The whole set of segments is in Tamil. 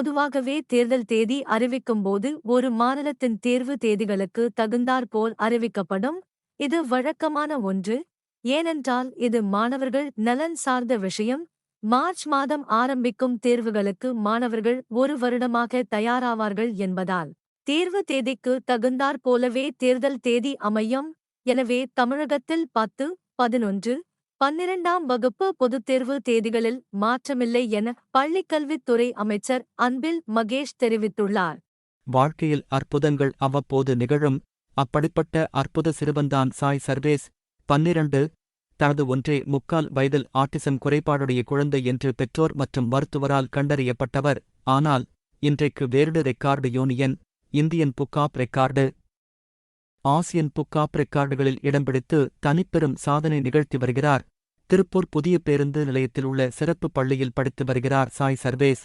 பொதுவாகவே தேர்தல் தேதி அறிவிக்கும்போது ஒரு மாநிலத்தின் தேர்வு தேதிகளுக்கு தகுந்தாற்போல் அறிவிக்கப்படும். இது வழக்கமான ஒன்று. ஏனென்றால் இது மாணவர்கள் நலன் சார்ந்த விஷயம். மார்ச் மாதம் ஆரம்பிக்கும் தேர்வுகளுக்கு மாணவர்கள் ஒரு வருடமாக தயாராவார்கள் என்பதால் தேர்வு தேதிக்கு தகுந்தாற் போலவே தேர்தல் தேதி அமையும். எனவே தமிழகத்தில் பத்து பதினொன்று பன்னிரண்டாம் வகுப்பு பொதுத் தேர்வு தேதிகளில் மாற்றமில்லை என பள்ளிக்கல்வித்துறை அமைச்சர் அன்பில் மகேஷ் தெரிவித்துள்ளார். வாழ்க்கையில் அற்புதங்கள் அவ்வப்போது நிகழும். அப்படிப்பட்ட அற்புத சிறுவன்தான் சாய் சர்வேஸ். பன்னிரண்டு தனது ஒன்றே முக்கால் வயதில் ஆட்டிசம் குறைபாடுடைய குழந்தை என்று பெற்றோர் மற்றும் மருத்துவரால் கண்டறியப்பட்டவர். ஆனால் இன்றைக்கு world record union Indian book of record Asian book of ரெக்கார்டுகளில் இடம்பிடித்து தனிப்பெரும் சாதனை நிகழ்த்தி வருகிறார். திருப்பூர் புதிய பேருந்து நிலையத்தில் உள்ள சிறப்பு பள்ளியில் படித்து வருகிறார் சாய் சர்வேஸ்.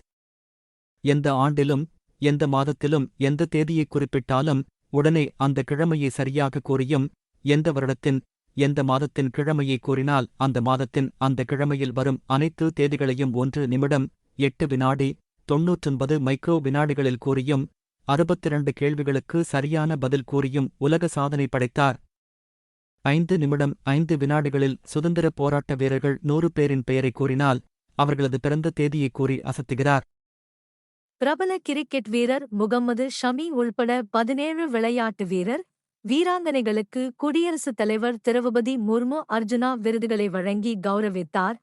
எந்த ஆண்டிலும் எந்த மாதத்திலும் எந்த தேதியை குறிப்பிட்டாலும் உடனே அந்த கிழமையை சரியாக கூறியும் எந்த வருடத்தின் எந்த மாதத்தின் கிழமையை கூறினால் அந்த மாதத்தின் அந்த கிழமையில் வரும் அனைத்து தேதிகளையும் ஒன்று நிமிடம் எட்டு வினாடி தொன்னூற்றொன்பது மைக்ரோ வினாடிகளில் கூறியும் அறுபத்திரண்டு கேள்விகளுக்கு சரியான பதில் கூறியும் உலக சாதனை படைத்தார். ஐந்து நிமிடம் ஐந்து வினாடிகளில் சுதந்திரப் போராட்ட வீரர்கள் நூறு பேரின் பெயரை கூறினால் அவர்களது பிறந்த தேதியை கூறி அசத்துகிறார். பிரபல கிரிக்கெட் வீரர் முகம்மது ஷமி உள்பட பதினேழு விளையாட்டு வீரர் வீராங்கனைகளுக்கு குடியரசுத் தலைவர் திரௌபதி முர்மு அர்ஜுனா விருதுகளை வழங்கி கௌரவித்தார்.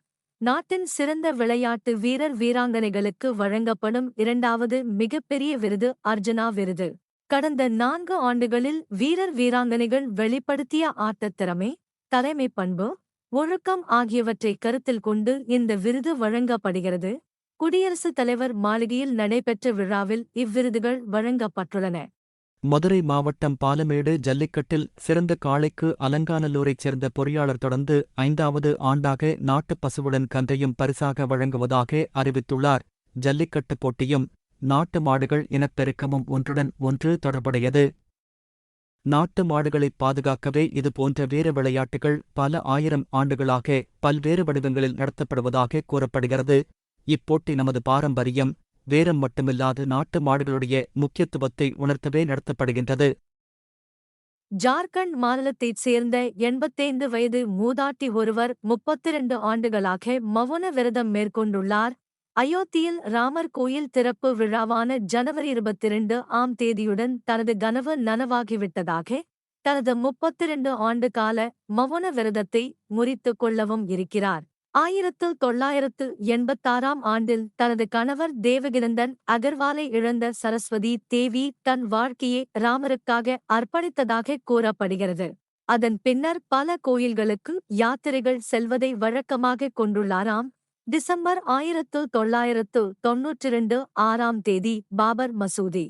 நாட்டின் சிறந்த விளையாட்டு வீரர் வீராங்கனைகளுக்கு வழங்கப்படும் இரண்டாவது மிகப்பெரிய விருது அர்ஜுனா விருது. கடந்த நான்கு ஆண்டுகளில் வீரர் வீராங்கனைகள் வெளிப்படுத்திய ஆட்டத் திறமை தலைமை பண்பு ஒழுக்கம் ஆகியவற்றை கருத்தில் கொண்டு இந்த விருது வழங்கப்படுகிறது. குடியரசுத் தலைவர் மாளிகையில் நடைபெற்ற விழாவில் இவ்விருதுகள் வழங்கப்பட்டுள்ளன. மதுரை மாவட்டம் பாலமேடு ஜல்லிக்கட்டில் சிறந்த காளைக்கு அலங்காநல்லூரைச் சேர்ந்த பொறியாளர் தொடர்ந்து ஐந்தாவது ஆண்டாக நாட்டுப் பசுவுடன் கன்றையும் பரிசாக வழங்குவதாக அறிவித்துள்ளார். ஜல்லிக்கட்டு போட்டியும் நாட்டு மாடுகள் இனப்பெருக்கமும் ஒன்றுடன் ஒன்று தொடர்புடையது. நாட்டு மாடுகளைப் பாதுகாக்கவே இதுபோன்ற வீர விளையாட்டுகள் பல ஆயிரம் ஆண்டுகளாக பல்வேறு வடிவங்களில் நடத்தப்படுவதாக கூறப்படுகிறது. இப்போட்டி நமது பாரம்பரியம் வேரம் மட்டுமில்லாது நாட்டு மாடுகளுடைய முக்கியத்துவத்தை உணர்த்தவே நடத்தப்படுகின்றது. ஜார்க்கண்ட் மாநிலத்தைச் சேர்ந்த எண்பத்தைந்து வயது மூதாட்டி ஒருவர் முப்பத்திரண்டு ஆண்டுகளாக மவுன விரதம் மேற்கொண்டுள்ளார். அயோத்தியில் ராமர் கோயில் திறப்பு விழாவான ஜனவரி இருபத்திரண்டு ஆம் தேதியுடன் தனது கனவு நனவாகிவிட்டதாக தனது முப்பத்திரண்டு ஆண்டு கால மௌன விரதத்தை முறித்துக் கொள்ளவும் இருக்கிறார். ஆயிரத்து தொள்ளாயிரத்து எண்பத்தாறாம் ஆண்டில் தனது கணவர் தேவகிரந்தன் அகர்வாலை இழந்த சரஸ்வதி தேவி தன் வாழ்க்கையை ராமருக்காக அர்ப்பணித்ததாக கூறப்படுகிறது. அதன் பின்னர் பல கோயில்களுக்கு யாத்திரைகள் செல்வதை வழக்கமாக கொண்டுள்ளாராம். டிசம்பர் ஆயிரத்து தொள்ளாயிரத்து தொன்னூற்றிரண்டு ஆறாம் தேதி பாபர் மசூதி.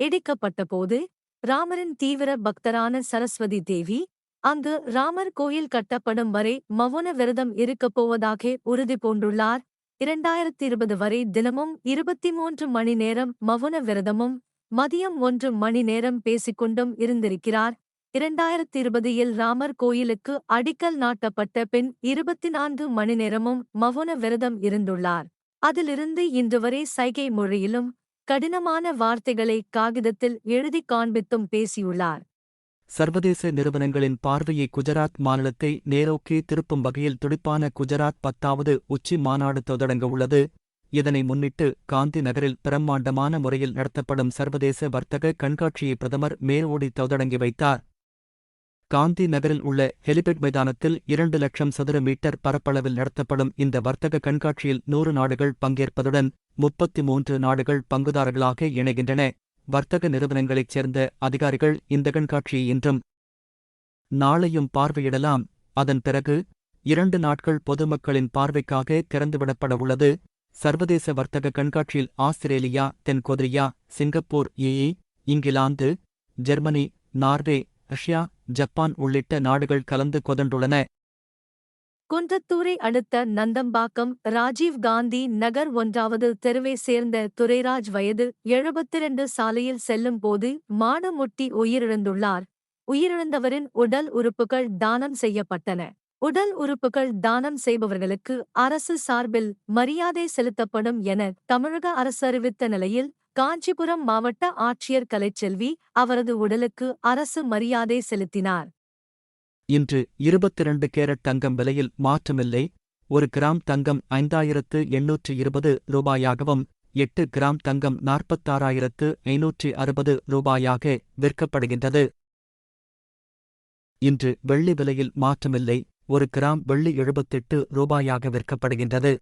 இடிக்கப்பட்டபோது ராமரின் தீவிர பக்தரான சரஸ்வதி தேவி அங்கு ராமர் கோயில் கட்டப்படும் வரை மவுன விரதம் இருக்கப் போவதாக உறுதி பூண்டுள்ளார். இரண்டாயிரத்தி இருபது வரை தினமும் இருபத்தி மூன்று மணி நேரம் மவுன விரதமும் மதியம் ஒன்று மணி நேரம் பேசிக்கொண்டும் இருந்திருக்கிறார். இரண்டாயிரத்தி இருபதில் ராமர் கோயிலுக்கு அடிக்கல் நாட்டப்பட்ட பின் இருபத்தி நான்கு மணி நேரமும் மவுன விரதம் இருந்துள்ளார். அதிலிருந்து இன்று வரை சைகை மொழியிலும் கடினமான வார்த்தைகளை காகிதத்தில் எழுதிக் காண்பித்தும் பேசியுள்ளார். சர்வதேச நிறுவனங்களின் பார்வையை குஜராத் மாநிலத்தை நேரோக்கி திருப்பும் வகையில் துடிப்பான குஜராத் பத்தாவது உச்சி மாநாடு தொடங்க உள்ளது. இதனை முன்னிட்டு காந்தி நகரில் பிரம்மாண்டமான முறையில் நடத்தப்படும் சர்வதேச வர்த்தக கண்காட்சியை பிரதமர் மேலோடி தொடங்கி வைத்தார். காந்தி நகரில் உள்ள ஹெலிபெட் மைதானத்தில் இரண்டு லட்சம் சதுர மீட்டர் பரப்பளவில் நடத்தப்படும் இந்த வர்த்தக கண்காட்சியில் நூறு நாடுகள் பங்கேற்பதுடன் முப்பத்தி மூன்று நாடுகள் பங்குதாரர்களாக இணைகின்றன. வர்த்தக நிறுவனங்களைச் சேர்ந்த அதிகாரிகள் இந்த கண்காட்சியை இன்றும் நாளையும் பார்வையிடலாம். அதன் பிறகு இரண்டு நாட்கள் பொதுமக்களின் பார்வைக்காக திறந்துவிடப்பட உள்ளது. சர்வதேச வர்த்தக கண்காட்சியில் ஆஸ்திரேலியா தென்கொரியா Singapore AE England Germany Norway Russia Japan உள்ளிட்ட நாடுகள் கலந்து கொதண்டுள்ளன. குன்றத்தூரை அடுத்த நந்தம்பாக்கம் ராஜீவ் காந்தி நகர் ஒன்றாவது தெருவை சேர்ந்த துரைராஜ் வயது எழுபத்திரண்டு சாலையில் செல்லும் போது மானமுட்டி உயிரிழந்துள்ளார். உயிரிழந்தவரின் உடல் உறுப்புகள் தானம் செய்யப்பட்டன. உடல் உறுப்புகள் தானம் செய்பவர்களுக்கு அரசு சார்பில் மரியாதை செலுத்தப்படும் என தமிழக அரசு அறிவித்த நிலையில் காஞ்சிபுரம் மாவட்ட ஆட்சியர் கலைச்செல்வி அவரது உடலுக்கு அரசு மரியாதை செலுத்தினார். இன்று இருபத்திரண்டு கேரட் தங்கம் விலையில் மாற்றமில்லை. ஒரு கிராம் தங்கம் ஐந்தாயிரத்து எண்ணூற்று இருபது ரூபாயாகவும் எட்டு கிராம் தங்கம் நாற்பத்தாறாயிரத்து ஐநூற்றி அறுபது ரூபாயாக விற்கப்படுகின்றது. இன்று வெள்ளி விலையில் மாற்றமில்லை. ஒரு கிராம் வெள்ளி எழுபத்தெட்டு ரூபாயாக விற்கப்படுகின்றது.